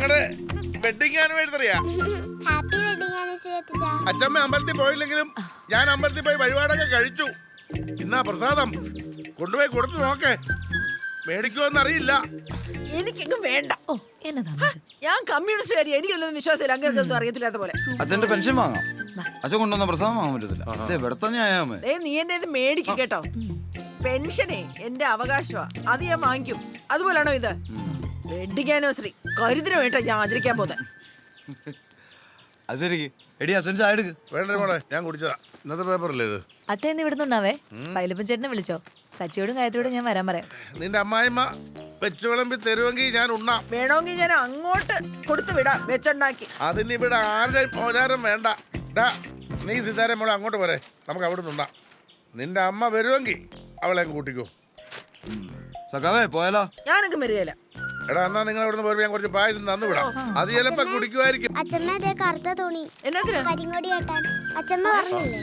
ഞങ്ങളുടെ വെഡിങ് ആനിവേഴ്സറിയാ happy wedding anniversary അച്ഛാ. അച്ഛമ്മ അമ്പലത്തിൽ പോയില്ലെങ്കിലും ഞാൻ അമ്പലത്തിൽ പോയി വഴിപാടൊക്കെ കഴിച്ചു. ഇന്നാ പ്രസാദം. കൊണ്ടുപോയി കൊടുത്തു നോക്കേ. മേടിക്കുമെന്ന് അറിയില്ല. എനിക്കെങ്ങും വേണ്ട. ഓ എന്നതാ ഞാൻ കമ്മ്യൂണിസ്റ്റ് എനിക്കൊന്നും വിശ്വാസമില്ല. അങ്ങനെയൊന്നും അറിയത്തില്ലാത്ത പോലെ. അച്ഛന്റെ പെൻഷൻ വാങ്ങാം. അച്ഛൻ കൊണ്ടുവന്ന പ്രസാദം വാങ്ങാൻ പറ്റത്തില്ല. ആയാമേ നീ എന്റെ ഇത് മേടിക്കും കേട്ടോ. പെൻഷനെ എന്റെ അവകാശമാ അത് ഞാൻ വാങ്ങിക്കും. അതുപോലാണോ ഇത്? വെഡിങ് ആനിവേഴ്സറി കരുതിന് വേണ്ട ഞാൻ ആചരിക്കാൻ പോകുന്നത് അത് ശരി. എടി അച്ഛൻ ചായ എടുക്ക്. വേണ്ട മോളെ ഞാൻ കുടിച്ചതാ. ഇന്നത്തെ പേപ്പറല്ലേ ഇത്? അച്ഛൻ ഇന്ന് ഇവിടുന്നുണ്ടാവേ പൈലപ്പൻ ചേട്ടനെ വിളിച്ചോ? സച്ചിയോടും കാര്യത്തോടും ഞാൻ വരാൻ പറയാം. നിന്റെ അമ്മായിമ്മ വെച്ച് വിളമ്പി തരുമെങ്കിൽ ഞാൻ ഉണ്ണാം. വേണമെങ്കിൽ ഞാൻ അങ്ങോട്ട് കൊടുത്തു വിടാം വെച്ചുണ്ടാക്കി. അതിന് ഇവിടെ ആരുടെ മോചാരം വേണ്ട. ഡാ നീ സിതാരം മോളെ അങ്ങോട്ട് പോരെ. നമുക്ക് അവിടെ നിന്നുണ്ടാം നിന്റെ അമ്മ വരുമെങ്കിൽ അവളെ കൂട്ടിക്കോ. സഖാവേ പോയാലോ? ഞാനൊക്കെ വരികയില്ല എടാ എന്നാ നിങ്ങൾ അവിടെ പോയി ഞാൻ കുറച്ച് പായസം തന്നു വിടാം. അത് ചിലപ്പോ കുടിക്കുമായിരിക്കും. അച്ഛമ്മ അതേ കറുത്ത തുണി. കരിങ്ങോടി കേട്ടാൻ അച്ഛമ്മ പറഞ്ഞില്ലേ?